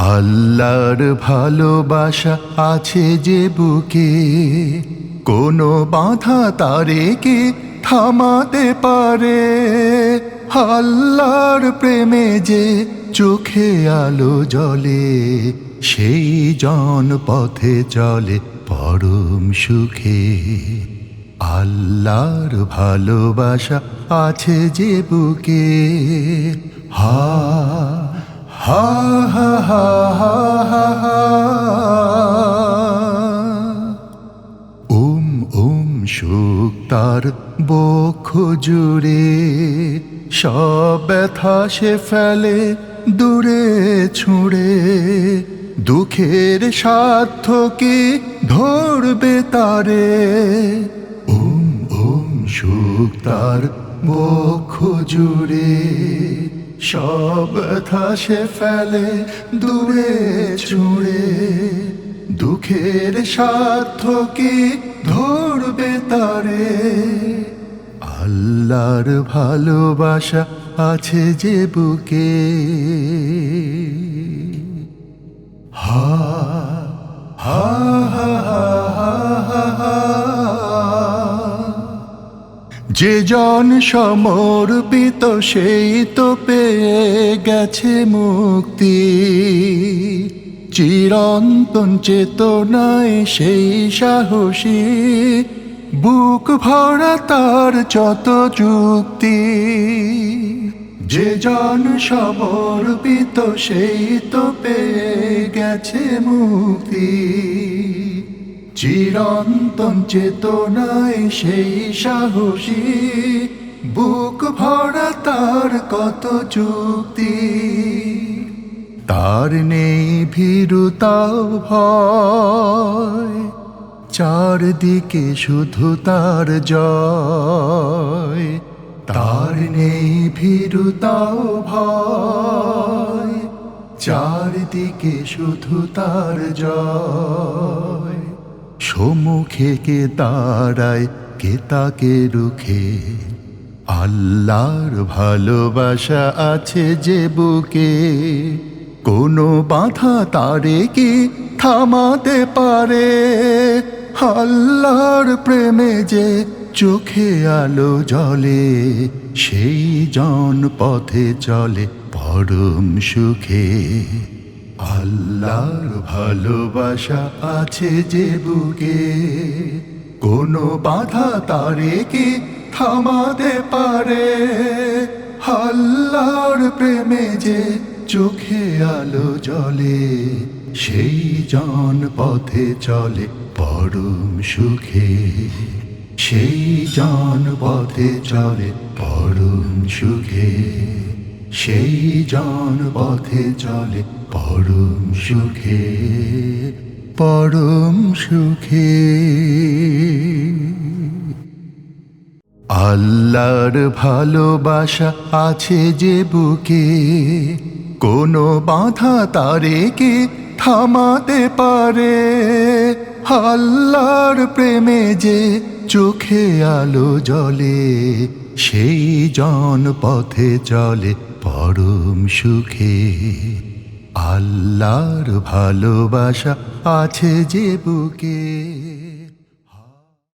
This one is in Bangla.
আল্লাহর ভালোবাসা আছে যে বুকে, কোনো বাধা তারে কি থামাতে পারে? আল্লাহর প্রেমে যে চোখে আলো জ্বলে, সেই জন পথে চলে পরম সুখে। আল্লাহর ভালোবাসা আছে যে বুকে, হা হা হা হা হা হা হা। উম উম, সুখ তার বক্ষ জুড়ে সব ব্যথা সে ফেলে দূরে ছুঁড়ে। দুঃখের সাধ্য কি ধরবে তারে? উম উম, সুখ তার বক্ষ জুড়ে সব ধাসে ফেলে, দূরে ছুঁড়ে। দুঃখের স্বার্থ কি ধরবে তারে? আল্লাহর ভালোবাসা আছে যে বুকে। যে জন সমর্পিত সেই তো পেয়ে গেছে মুক্তি। চিরন্তন চেতনায় সেই সাহসী, বুক ভরা তার যত যুক্তি। যে জন সমর্পিত সেই তো পেয়ে গেছে মুক্তি। চিরন্তন চেতনায় সেই সাহসী, বুক ভরা তার কত যুক্তি? তার নেই ভীরুতাও ভয়, চারদিকে শুধু তার জয়। তার নেই ভীরুতাও ভয়, চারদিকে শুধু তার জয়। সম্মুখে কে দাঁড়ায়, কে তাকে রুখে? আল্লাহর ভালোবাসা আছে যে বুকে। কোনো বাধা তারে কি থামাতে পারে? আল্লাহর প্রেমে যে চোখে আলো জ্বলে, সেই জন পথে চলে পরম সুখে। আল্লাহর ভালোবাসা আছে যে বুকে, কোনো বাধা তারে কি থামাতে পারে? আল্লাহর প্রেমে যে চোখে আলো জ্বলে, সেই জন পথে চলে পরম সুখে। সেই জন পথে চলে পরম সুখে। সেই জন পথে চলে পরম সুখে পরম সুখে। আল্লাহর ভালোবাসা আছে যে বুকে, কোনো বাধা তারে কি থামাতে পারে? আল্লাহর প্রেমে যে চোখে আলো জ্বলে, সেই জন পথে চলে পরম সুখে আল্লাহর ভালোবাসা আছে যে বুকে।